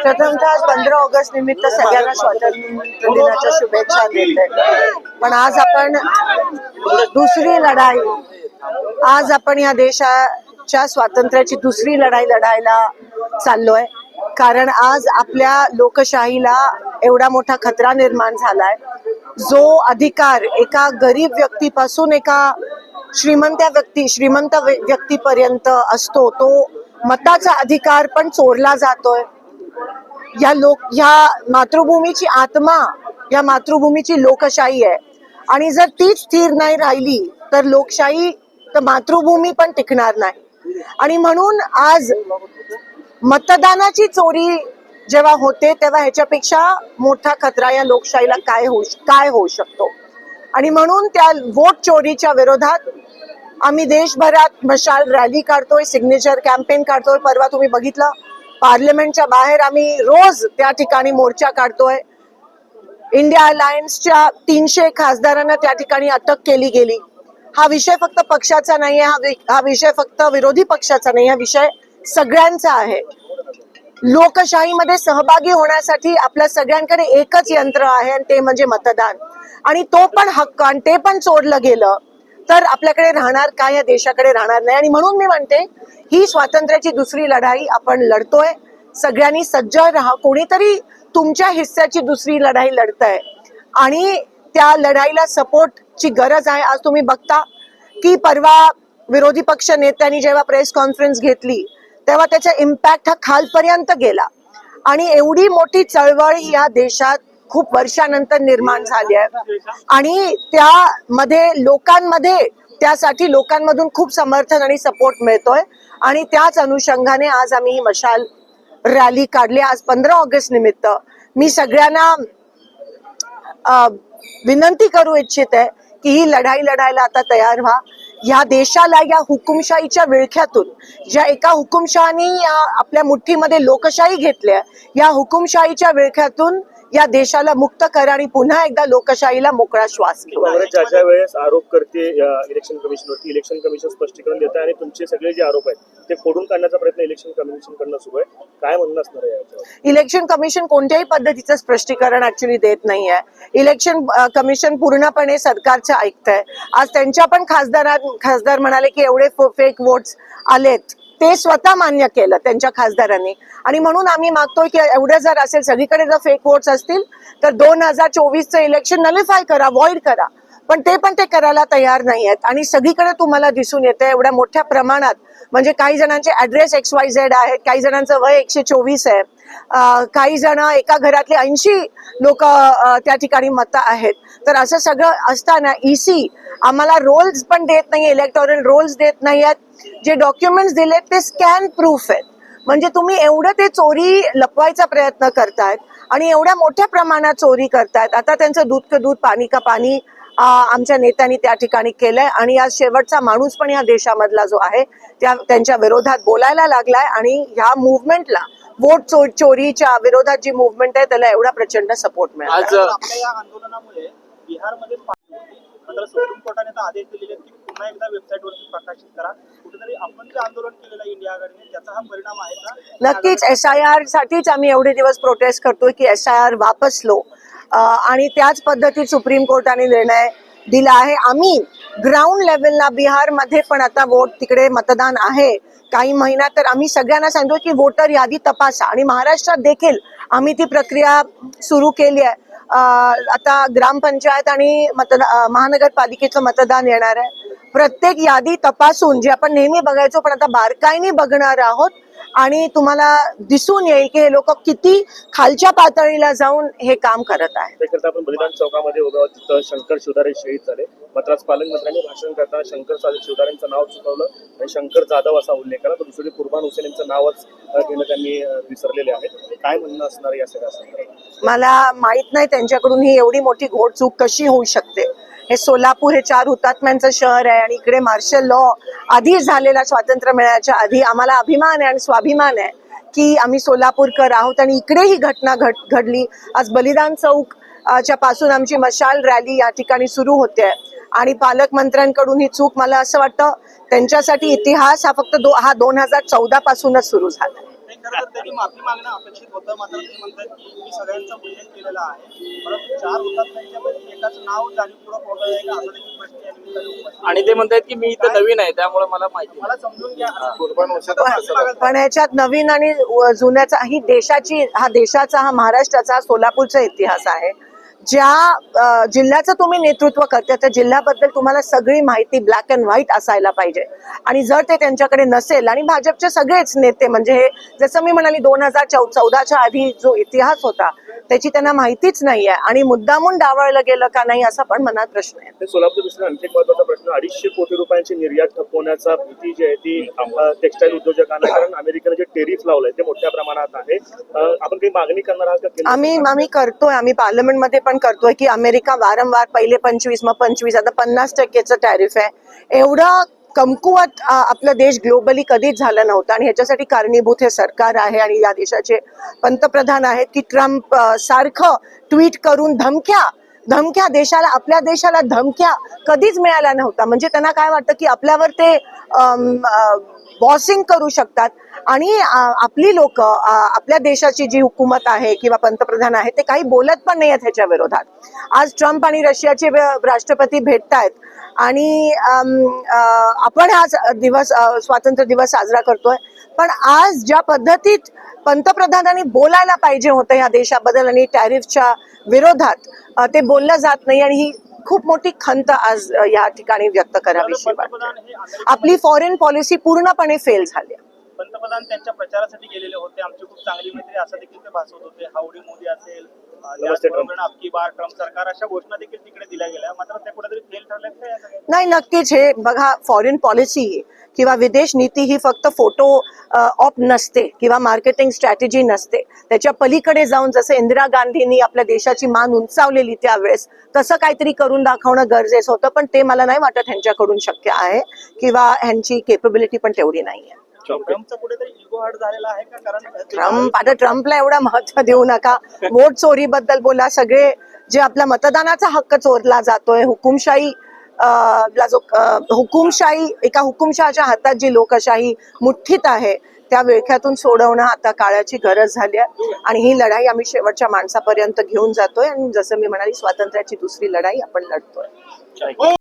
प्रथमतः आज पंधरा ऑगस्ट निमित्त सगळ्यांना स्वातंत्र्य दिनाच्या शुभेच्छा देते पण आज आपण दुसरी लढाई आज आपण या देशा च्या स्वातंत्र्याची दुसरी लढाई लढायला चाललोय. कारण आज आपल्या लोकशाहीला एवढा मोठा खतरा निर्माण झालाय. जो अधिकार एका गरीब व्यक्तीपासून एका श्रीमंत व्यक्ती श्रीमंत व्य- व्यक्तीपर्यंत असतो तो मताचा अधिकार पण चोरला जातोय. या लोक या मातृभूमीची आत्मा या मातृभूमीची लोकशाही आहे. आणि जर तीच स्थिर नाही राहिली तर लोकशाही तर मातृभूमी पण टिकणार नाही. आणि म्हणून आज मतदानाची चोरी जेव्हा होते तेव्हा ह्याच्यापेक्षा मोठा खतरा या लोकशाहीला काय होऊ काय होऊ शकतो? आणि म्हणून त्या वोट चोरीच्या विरोधात आम्ही देशभरात मशाल रॅली काढतोय सिग्नेचर कॅम्पेन काढतोय. परवा तुम्ही बघितलं पार्लमेंटच्या बाहेर आम्ही रोज त्या ठिकाणी मोर्चा काढतोय. इंडिया अलायन्सच्या तीनशे खासदारांना त्या ठिकाणी अटक केली गेली. हा विषय फक्त पक्षाचा नाही आहे हा हा विषय फक्त विरोधी पक्षाचा नाही हा विषय सगळ्यांचा आहे. लोकशाहीमध्ये सहभागी होण्यासाठी आपल्या सगळ्यांकडे एकच यंत्र आहे आणि ते म्हणजे मतदान. आणि तो पण हक्क आणि ते पण चोरलं गेलं तर आपल्याकडे राहणार काय या देशाकडे राहणार नाही. आणि म्हणून मी म्हणते ही स्वातंत्र्याची दुसरी लढाई आपण लढतोय. सगळ्यांनी सज्ज राहा. कोणीतरी तुमच्या हिस्स्याची दुसरी लढाई लढतंय. आणि त्या लढाईला सपोर्ट ची गरज आहे. आज तुम्ही बघता की परवा विरोधी पक्ष नेत्यांनी जेव्हा प्रेस कॉन्फरन्स घेतली तेव्हा त्याचा इम्पॅक्ट हा खालपर्यंत गेला. आणि एवढी मोठी चळवळ या देशात खूप वर्षानंतर निर्माण झाली आहे. आणि त्यामध्ये लोकांमध्ये त्यासाठी लोकांमधून खूप समर्थन आणि सपोर्ट मिळतोय. आणि त्याच अनुषंगाने आज आम्ही ही मशाल रॅली काढली. आज पंधरा ऑगस्ट निमित्त मी सगळ्यांना विनंती करू इच्छित आहे की ही लढाई लढायला आता तयार व्हा. या देशाला या हुकुमशाहीच्या विळख्यातून ज्या एका हुकुमशहानी या आपल्या मुठ्ठीमध्ये लोकशाही घेतल्या या हुकुमशाहीच्या विळख्यातून या देशाला मुक्त करा आणि पुन्हा एकदा लोकशाहीला मोकळा श्वास काँग्रेस ज्या वेळेस आरोप करते इलेक्शन कमिशनवरती इलेक्शन कमिशन स्पष्टीकरण देत आणि तुमचे सगळे जे आरोप आहेत ते खोडून काढण्याचा प्रयत्न इलेक्शन कमिशन कडनं सुरू आहे. काय म्हणणं असणार आहे इलेक्शन कमिशन कोणत्याही पद्धतीचं स्पष्टीकरण ऍक्च्युली देत नाहीये. इलेक्शन कमिशन पूर्णपणे सरकारचं ऐकतंय. आज त्यांच्या पण खासदारां खासदार म्हणाले की एवढे फेक वोट्स आलेत. ते स्वतः मान्य केलं त्यांच्या खासदारांनी. आणि म्हणून आम्ही मागतोय की एवढं जर असेल सगळीकडे जर फेक वोट्स असतील तर दोन हजार चोवीसचं इलेक्शन नलिफाय करा व्हॉइड करा. पण ते पण ते करायला तयार नाही आहेत आणि सगळीकडे तुम्हाला दिसून येतं एवढ्या मोठ्या प्रमाणात. म्हणजे काही जणांचे ऍड्रेस एक्स वाय झेड आहेत काही जणांचं वय एकशे चोवीस आहे. काही जण एका घरातले ऐंशी लोक त्या ठिकाणी मत आहेत. तर असं सगळं असताना ईसी आम्हाला रोल्स पण देत नाही इलेक्टोरल रोल्स देत नाही आहेत जे डॉक्युमेंट्स दिलेत ते स्कॅन प्रूफ आहेत. म्हणजे तुम्ही एवढं ते चोरी लपवायचा प्रयत्न करतायत आणि एवढ्या मोठ्या प्रमाणात चोरी करतायत. आता त्यांचं दूध का दूध पाणी का पाणी आमच्या नेत्यांनी त्या ठिकाणी केलंय. आणि आज शेवटचा माणूस पण या देशामधला जो आहे त्या त्यांच्या विरोधात बोलायला लागलाय आणि ह्या मुवमेंटला वोट चो चोरीच्या विरोधात जी मुवमेंट आहे त्याला एवढा प्रचंड सपोर्ट मिळाला. आज आपल्या या आंदोलनामुळे बिहारमध्ये सुप्रीम कोर्टाने आदेश दिलेले की पुन्हा एकदा वेबसाईट वरती प्रकाशित करा. कुठेतरी आपण जे आंदोलन केलेलं आहे इंडिया आघाडीने त्याचा हा परिणाम आहे का? नक्कीच एस आय आर साठीच आम्ही एवढे दिवस प्रोटेस्ट करतोय की एस आय आर वापस लो. आणि त्याच पद्धतीत सुप्रीम कोर्टाने निर्णय दिला आहे. आम्ही ग्राउंड लेवलला बिहारमध्ये पण आता वोट तिकडे मतदान आहे. काही महिन्यात तर आम्ही सगळ्यांना सांगतो की वोटर यादी तपासा. आणि महाराष्ट्रात देखील आम्ही ती प्रक्रिया सुरू केली आहे. आता ग्रामपंचायत आणि मतदा महानगरपालिकेचं मतदान येणार आहे. प्रत्येक यादी तपासून जे आपण नेहमी बघायचो पण आता बारकाईने बघणार आहोत आणि तुम्हाला दिसून येईल की हे लोक किती खालच्या पातळीला जाऊन हे काम करत त्याकरता आपण बलिदान चौकामध्ये उभे तिथं शंकर शिवदारे शहीद झाले. आज पालकमंत्र्यांनी भाषण करताना शंकर साधे शिवदारेंचं नाव चुकवलं आणि शंकर जाधव असा उल्लेख केला. तर दुसरी कुर्बान हुसेन यांचं नावच घेणं त्यांनी विसरलेले आहेत काय म्हणणं असणार या सगळ्या मला माहीत नाही त्यांच्याकडून ही एवढी मोठी घोडचूक कशी होऊ शकते. हे सोलापूर हे चार हुतात्म्यांचं शहर आहे आणि इकडे मार्शल लॉ आधी झालेला स्वातंत्र्य मिळायच्या आधी आम्हाला अभिमान आहे आणि स्वाभिमान आहे की आम्ही सोलापूरकर आहोत आणि इकडे ही घटना घड घडली. आज बलिदान चौक च्या पासून आमची मशाल रॅली या ठिकाणी सुरू होते. आणि पालकमंत्र्यांकडून ही चूक मला असं वाटतं त्यांच्यासाठी इतिहास हा फक्त दो हा दोन हजार चौदा पासूनच सुरू झाला. खरं तर त्यांनी माफी मागणं अपेक्षित होतं. मात्र ते म्हणतात की मी सगळ्यांचा उल्लेख केलेला आहे. परंतु चार हुतात्म्यांच्यापैकी एकाच नाव जाणीवपूर्वक वगळलं आहे का? असा देखील प्रश्न या निमित्ताने उपस्थित आणि ते म्हणतात की मी इथं नवीन आहे त्यामुळे मला माहिती मला समजून घ्या. पण- पण याच्यात नवीन आणि जुन्याचा ही देशाची हा देशाचा हा महाराष्ट्राचा हा सोलापूरचा इतिहास आहे. ज्या जिल्ह्याचं तुम्ही नेतृत्व करता त्या जिल्ह्याबद्दल तुम्हाला सगळी माहिती ब्लॅक अँड व्हाईट असायला पाहिजे. आणि जर ते त्यांच्याकडे नसेल आणि भाजपचे सगळेच नेते म्हणजे हे जसं मी म्हणाली दोन हजार चौदाच्या आधी जो इतिहास होता त्याची त्यांना माहितीच नाहीये. आणि मुद्दामून डावळलं गेलं का नाही असा पण मनात प्रश्न आहे. ते सोलापूर दृष्टीने आणखी महत्त्वाचा प्रश्न अडीचशे कोटी रुपयांची निर्यात ठपवण्याचा भीती जी आहे ती टेक्स्टाईल उद्योजकांना कारण अमेरिकेने जे टेरिफ लावलंय ते मोठ्या प्रमाणात आहे. आपण काही मागणी करणार आहात आम्ही आम्ही करतोय आम्ही पार्लमेंटमध्ये पण करतोय की अमेरिका वारंवार पहिले पंचवीस मग पंचवीस आता पन्नास टक्केचं टॅरिफ आहे. एवढं कमकुवत आपला देश ग्लोबली कधीच झालं नव्हतं. आणि ह्याच्यासाठी कारणीभूत हे सरकार आहे आणि या देशाचे पंतप्रधान आहेत की ट्रम्प सारखं ट्विट करून धमक्या धमक्या देशाला आपल्या देशाला धमक्या कधीच मिळाल्या नव्हत्या. म्हणजे त्यांना काय वाटतं की आपल्यावर ते बॉसिंग करू शकतात. आणि आपली लोक आपल्या देशाची जी हुकूमत आहे किंवा पंतप्रधान आहे ते काही बोलत पण नाही आहेत ह्याच्या विरोधात. आज ट्रम्प आणि रशियाचे राष्ट्रपती राष्ट्रपती भेटतायत. आणि आपण आज दिवस स्वातंत्र्य दिवस साजरा करतोय. पण आज ज्या पद्धतीत पंतप्रधानांनी बोलायला पाहिजे होतं या देशाबद्दल आणि टॅरिफच्या विरोधात ते बोललं जात नाही आणि ही खूप मोठी खंत आज या ठिकाणी व्यक्त अमेरिका आपली फॉरेन पॉलिसी पूर्णपणे फेल झाली. पंतप्रधान त्यांच्या प्रचारासाठी गेलेले होते. आमचे खूप चांगली मैत्री असं देखील ते भासवत होते. हावडी मोदी असेल नमस्ते, त्याचबरोबर अबकी बार ट्रम्प सरकार अशा घोषणा देखील तिकडे दिल्या गेल्या. मात्र ते कुठेतरी फेल ठरले का या सगळ्या? नाही नक्कीच. हे बघा फॉरेन पॉलिसी किंवा विदेश नीती ही फक्त फोटो ऑप नसते किंवा मार्केटिंग स्ट्रॅटेजी नसते. त्याच्या पलीकडे जाऊन जसं इंदिरा गांधींनी आपल्या देशाची मान उंचावलेली त्यावेळेस तसं काहीतरी करून दाखवणं गरजेचं होतं पण ते मला नाही वाटत ह्यांच्याकडून शक्य आहे किंवा ह्यांची केपेबिलिटी पण तेवढी नाही आहे ट्रम्पचा कुठेतरी इगो हर्ट झालेला आहे का? कारण ट्रम्प आता ट्रम्पला एवढा महत्त्व देऊ नका. वोट चोरीबद्दल बोला. सगळे जे आपला मतदानाचा हक्क चोरला जातोय हुकुमशाही ला जो हुकुमशाही एका हुकुमशहाच्या हातात जी लोकशाही मुठ्ठीत आहे त्या विळख्यातून सोडवणं आता काळाची गरज झाली आहे. आणि ही लढाई आम्ही शेवटच्या माणसापर्यंत घेऊन जातोय. आणि जसं मी म्हणाली स्वातंत्र्याची दुसरी लढाई आपण लढतोय.